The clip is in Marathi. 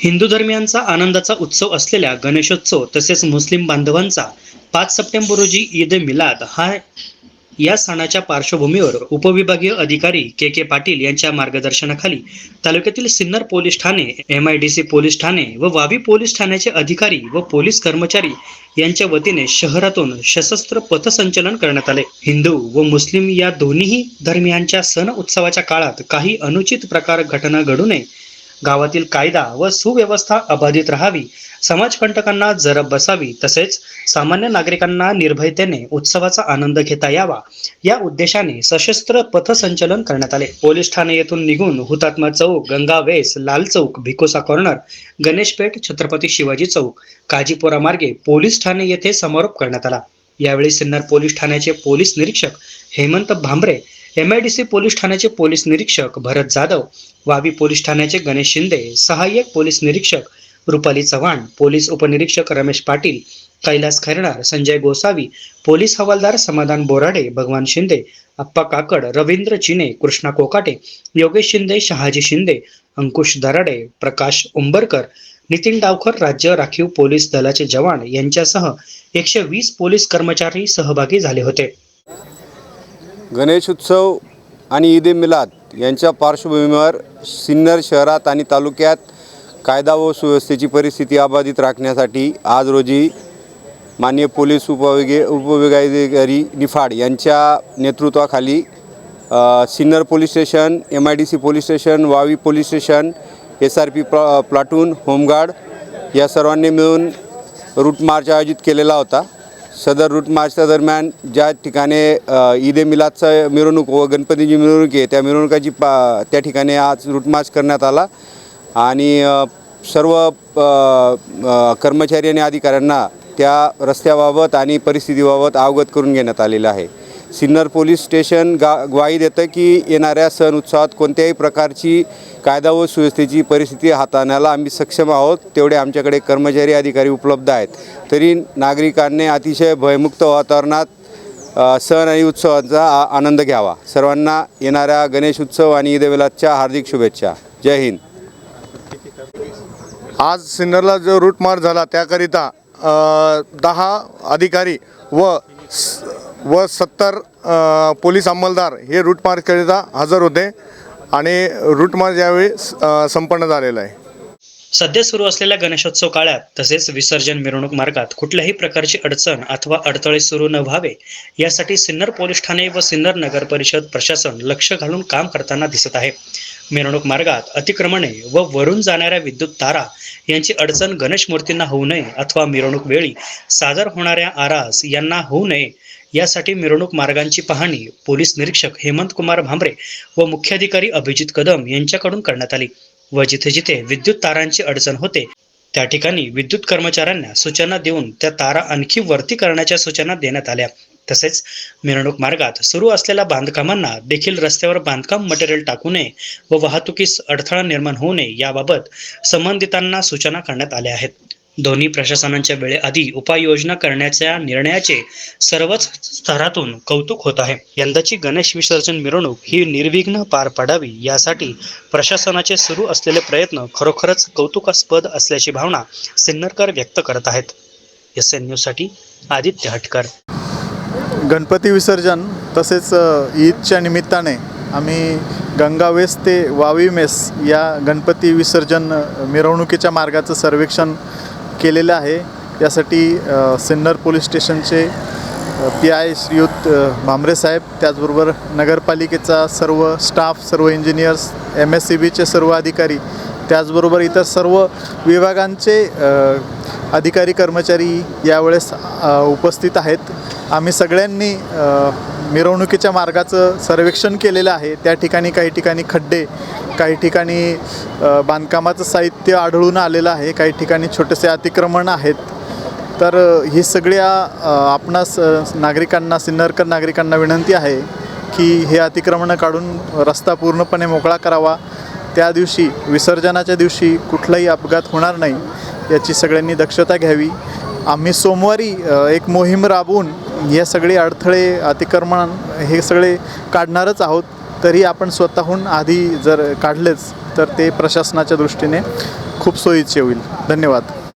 हिंदू धर्मियांचा आनंदाचा उत्सव असलेल्या गणेशोत्सव तसेच मुस्लिम बांधवांचा पाच सप्टेंबर रोजी ईद मिलाद हा या सणाच्या पार्श्वभूमीवर उपविभागीय अधिकारी के के पाटील यांच्या मार्गदर्शनाखाली तालुक्यातील Sinnar police Thane M I D C police Thane व वावी पोलीस ठाण्याचे अधिकारी व पोलीस कर्मचारी यांच्या वतीने शहरातून सशस्त्र पथसंचलन करण्यात आले. हिंदू व मुस्लिम या दोन्ही धर्मियांच्या सण उत्सवाच्या काळात काही अनुचित प्रकार घटना घडू नये गावातील कायदा व सुव्यवस्था अबाधित राहावी. समाजकंटकांना जरब बसावी. तसेच सामान्य नागरिकांना निर्भयतेने उत्सवाचा आनंद घेता यावा. या उद्देशाने सशस्त्र पथसंचलन करण्यात आले. पोलीस ठाणे येथून निघून हुतात्मा चौक गंगा वेस लाल चौक भिकोसा कॉर्नर गणेशपेठ छत्रपती शिवाजी चौक काजीपुरा मार्गे पोलीस ठाणे येथे समारोप करण्यात आला. यावेळी सिन्नर पोलीस ठाण्याचे पोलीस निरीक्षक Hemant Bhambare M I D C police ठाण्याचे पोलीस निरीक्षक भरत जाधव वावी पोलीस ठाण्याचे गणेश शिंदे सहाय्यक पोलीस निरीक्षक रुपाली चव्हाण पोलीस उपनिरीक्षक रमेश पाटील कैलास खैरणार संजय गोसावी पोलीस हवालदार समाधान बोराडे भगवान शिंदे अप्पा काकड रवींद्र चिने कृष्णा कोकाटे योगेश शिंदे शहाजी शिंदे अंकुश दराडे प्रकाश उंबरकर नितीन डावकर राज्य राखीव पोलीस दलाचे जवान यांच्यासह एकशे वीस पोलीस कर्मचारी सहभागी झाले होते. गणेश उत्सव आणि ईद ए मिलाद यांच्या पार्श्वभूमीवर सिन्नर शहरात आणि तालुक्यात कायदा व सुव्यवस्थेची परिस्थिती अबाधित राखण्यासाठी आज रोजी माननीय पोलीस उपविगे उपविभागाधिकारी निफाड यांच्या नेतृत्वाखाली Sinnar police station M I D C police station Vavi police station S R P प्ला प्लाटून होमगार्ड या सर्वांनी मिळून रूट मार्च आयोजित केलेला होता. सदर रूट मार्चच्या दरम्यान ज्या ठिकाणी ईद ए मिलादचा मिरवणूक व गणपतीची मिरवणूक आहे त्या मिरवणुकाची पा त्या ठिकाणी आज रूट मार्च करण्यात आला. आणि सर्व कर्मचारी आणि अधिकाऱ्यांना त्या रस्त्याबाबत आणि परिस्थितीबाबत अवगत करून घेण्यात आलेलं आहे. सिन्नर पोलीस स्टेशन गा ग्वाही देतं की येणाऱ्या सण उत्सवात कोणत्याही प्रकारची कायदा व सुव्यवस्थेची परिस्थिती हाताळण्याला आम्ही सक्षम आहोत तेवढे आमच्याकडे कर्मचारी अधिकारी उपलब्ध आहेत. तरी नागरिकांनी अतिशय भयमुक्त वातावरणात सण आणि उत्सवाचा आ- आनंद घ्यावा. सर्वांना येणाऱ्या गणेश उत्सव आणि ईद ए हार्दिक शुभेच्छा. जय हिंद. आज सिन्नरला जो रूट मार्च झाला त्याकरिता दहा अधिकारी व स- व सत्तर पोलीस अंमलदार हे रूट मार्चकरिता हजर होते आणि रूट मार्च यावेळी संपन्न झालेलं आहे. सध्या सुरू असलेल्या गणेशोत्सव काळात तसेच विसर्जन मिरवणूक मार्गात कुठल्याही प्रकारची अडचण अथवा अडथळे सुरू न व्हावे यासाठी सिन्नर पोलीस ठाणे व सिन्नर नगर परिषद प्रशासन लक्ष घालून काम करताना दिसत आहे. मिरवणूक मार्गात अतिक्रमणे व वरून जाणाऱ्या विद्युत तारा यांची अडचण गणेश मूर्तींना होऊ नये अथवा मिरवणूक वेळी सादर होणाऱ्या आरास यांना होऊ नये यासाठी मिरवणूक मार्गांची पाहणी पोलीस निरीक्षक हेमंत कुमार भांबरे व मुख्याधिकारी अभिजित कदम यांच्याकडून करण्यात आली. व जिथे जिथे विद्युत तारांची अडचण होते त्या ठिकाणी विद्युत कर्मचाऱ्यांना सूचना देऊन त्या तारा आणखी वरती करण्याच्या सूचना देण्यात आल्या. तसेच मिरवणूक मार्गात सुरू असलेल्या बांधकामांना देखील रस्त्यावर बांधकाम मटेरियल टाकू नये व वाहतुकीस अडथळा निर्माण होऊ नये याबाबत संबंधितांना सूचना करण्यात आल्या आहेत. दोन्ही प्रशासनांच्या वेळेआधी उपाययोजना करण्याच्या निर्णयाचे सर्वच स्तरातून कौतुक होत आहे. यंदाची गणेश विसर्जन मिरवणूक ही निर्विघ्न पार पडावी यासाठी प्रशासनाचे सुरू असलेले प्रयत्न खरोखरच कौतुकास्पद असल्याची भावना सिन्नरकर व्यक्त करत आहेत. एस एन न्यूजसाठी आदित्य हटकर. गणपती विसर्जन तसेच ईदच्या निमित्ताने आम्ही गंगावेस ते वावी मेस या गणपती विसर्जन मिरवणुकीच्या मार्गाचं सर्वेक्षण केलेलं आहे. यासाठी सिन्नर पोलीस स्टेशनचे पी आय श्रीयुत भांबरे साहेब त्याचबरोबर नगरपालिकेचा सर्व स्टाफ सर्व इंजिनियर्स एम एस सी बीचे सर्व अधिकारी त्याचबरोबर इतर सर्व विभागांचे अधिकारी कर्मचारी यावेळेस उपस्थित आहेत. आम्ही सगळ्यांनी मिरवणुकीच्या मार्गाचं सर्वेक्षण केलेलं आहे. त्या ठिकाणी काही ठिकाणी खड्डे काही ठिकाणी बांधकामाचं साहित्य आढळून आलेलं आहे. काही ठिकाणी छोटेसे अतिक्रमण आहेत. तर ही सगळ्या आपणास नागरिकांना सिन्नरकर नागरिकांना विनंती आहे की हे अतिक्रमणं काढून रस्ता पूर्णपणे मोकळा करावा. त्या दिवशी विसर्जनाच्या दिवशी कुठलाही अपघात होणार नाही याची सगळ्यांनी दक्षता घ्यावी. आम्ही सोमवारी एक मोहीम राबवून या सगळे अडथळे अतिक्रमण हे सगळे काढणारच आहोत तरी आपण स्वतःहून आधी जर काढलेच तर ते प्रशासनाच्या दृष्टीने खूप खूप सोयीचे होईल. धन्यवाद.